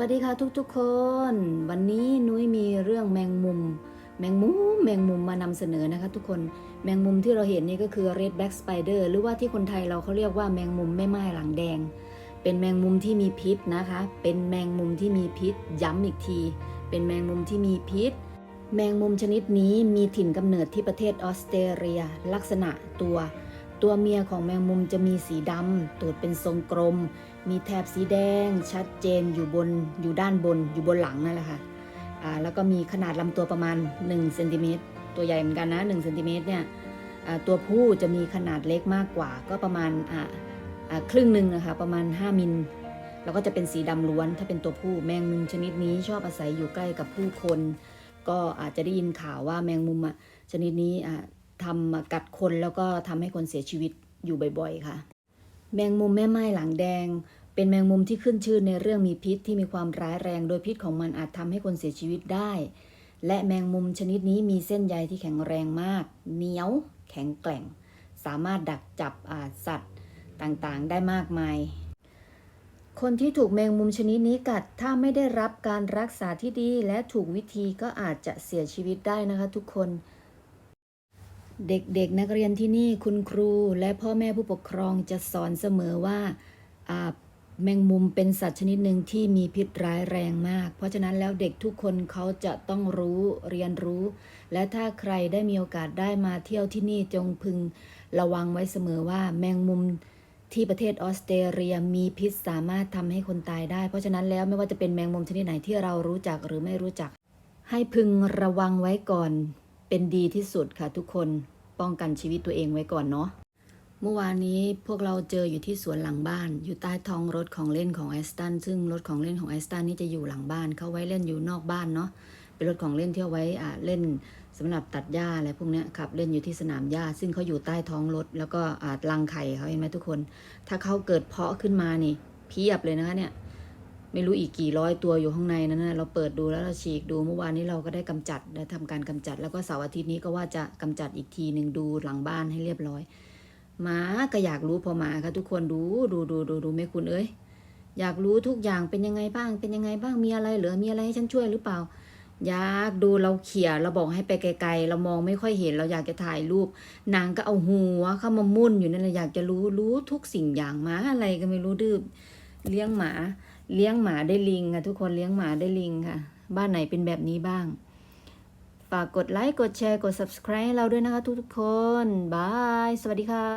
วัสดีค่ะทุกๆคน วันนี้นุ้ยมีเรื่องแมงมุม แมงมุมแมงมุมมานำเสนอนะคะ ทุกคนแมงมุมที่เราเห็นนี่ก็คือ red back spider หรือว่าที่คนไทยเราเขาเรียกว่าแมงมุมแม่ไม้หลังแดง เป็นแมงมุมที่มีพิษนะคะ เป็นแมงมุมที่มีพิษ ย้ำอีกที เป็นแมงมุมที่มีพิษ แมงมุมชนิดนี้มีถิ่นกำเนิดที่ประเทศออสเตรเลีย ลักษณะตัว ตัวเมียของแมงมุมจะมีสีดำตูดเป็นทรงกลม มีแถบสีแดง ชัดเจนอยู่บนอยู่ด้านบนอยู่บนหลังนั่นแหละค่ะอ่าแล้วก็มีขนาดลำตัวประมาณ1เซนติเมตรตัวใหญ่เหมือนกันนะ1เซนติเมตรเนี่ยตัวผู้จะมีขนาดเล็กมากกว่า ก็ประมาณอ่าครึ่งหนึ่งนะคะประมาณ 5 มิลแล้วก็จะเป็นสีดำล้วน ถ้าเป็นตัวผู้แมงมุมชนิดนี้ชอบอาศัยอยู่ใกล้กับผู้คน ก็อาจจะได้ยินข่าวว่าแมงมุมอะชนิดนี้อ่า ทำมากัดคนแล้วก็ทำให้คนเสียชีวิตอยู่บ่อยๆ ค่ะ แมงมุมแม่ไม้หลังแดง เป็นแมงมุมที่ขึ้นชื่อในเรื่องมีพิษที่มีความร้ายแรง โดยพิษของมันอาจทำให้คนเสียชีวิตได้ และแมงมุมชนิดนี้มีเส้นใยที่แข็งแรงมาก เหนียว แข็งแกร่ง สามารถดักจับสัตว์ต่างๆ ได้มากมายคนที่ถูกแมงมุมชนิดนี้กัด ถ้าไม่ได้รับการรักษาที่ดีและถูกวิธีก็อาจจะเสียชีวิตได้นะคะทุกคน เด็กๆนักเรียนที่นี่คุณครูและพ่อแม่ผู้ปกครองจะสอนเสมอว่าแมงมุมเป็นสัตว์ชนิดหนึ่งที่มีพิษร้ายแรงมาก เพราะฉะนั้นแล้วเด็กทุกคนเขาจะต้องรู้เรียนรู้ และถ้าใครได้มีโอกาสได้มาเที่ยวที่นี่จงพึงระวังไว้เสมอว่าแมงมุมที่ประเทศออสเตรเลียมีพิษสามารถทำให้คนตายได้ เพราะฉะนั้นแล้วไม่ว่าจะเป็นแมงมุมชนิดไหนที่เรารู้จักหรือไม่รู้จัก ให้พึงระวังไว้ก่อน เป็นดีที่สุดค่ะทุกคนป้องกันชีวิตตัวเองไว้ก่อนเนาะเมื่อวานนี้พวกเราเจออยู่ที่สวนหลังบ้าน อยู่ใต้ท้องรถของเล่นของแอสตันซึ่งรถของเล่นของแอสตันนี่จะอยู่หลังบ้านเขาไว้เล่นอยู่นอกบ้านเนาะเป็นรถของเล่นที่เอาไว้อ่าเล่นสำหรับตัดหญ้าอะไรพวกเนี้ยขับเล่นอยู่ที่สนามหญ้า ซึ่งเขาอยู่ใต้ท้องรถ แล้วก็อ่ารังไข่เขาเห็นไหมทุกคน ถ้าเขาเกิดเพาะขึ้นมานี่เพียบเลยนะคะเนี่ย ไม่รู้อีกกี่ร้อยตัวอยู่ข้างในนั้นนะเราเปิดดูแล้วเราฉีกดูเมื่อวานนี้เราก็ได้กำจัดได้ทำการกำจัด แล้วก็เสาร์อาทิตย์นี้ก็ว่าจะกำจัดอีกทีหนึ่งดูหลังบ้านให้เรียบร้อยหมาก็อยากรู้พอหมาค่ะทุกคนดูดูดูดูดูไม่คุณเอ้ยอยากรู้ทุกอย่างเป็นยังไงบ้าง เป็นยังไงบ้างมีอะไรเหลือมีอะไรให้ฉันช่วยหรือเปล่า อยากดูเราเขี่ยเราบอกให้ไปไกลๆเรามองไม่ค่อยเห็นเราอยากจะถ่ายรูปนางก็เอาหัวเข้ามามุ่นอยู่นั่นแหละอยากจะรู้รู้ทุกสิ่งอย่างหมาอะไรก็ไม่รู้ดื้อเลี้ยงหมา เลี้ยงหมาได้ลิงค่ะทุกคนเลี้ยงหมาได้ลิงค่ะ บ้านไหนเป็นแบบนี้บ้าง ฝากกดไลค์ กดแชร์ กด subscribe เราด้วยนะคะทุกๆคน บาย สวัสดีค่ะ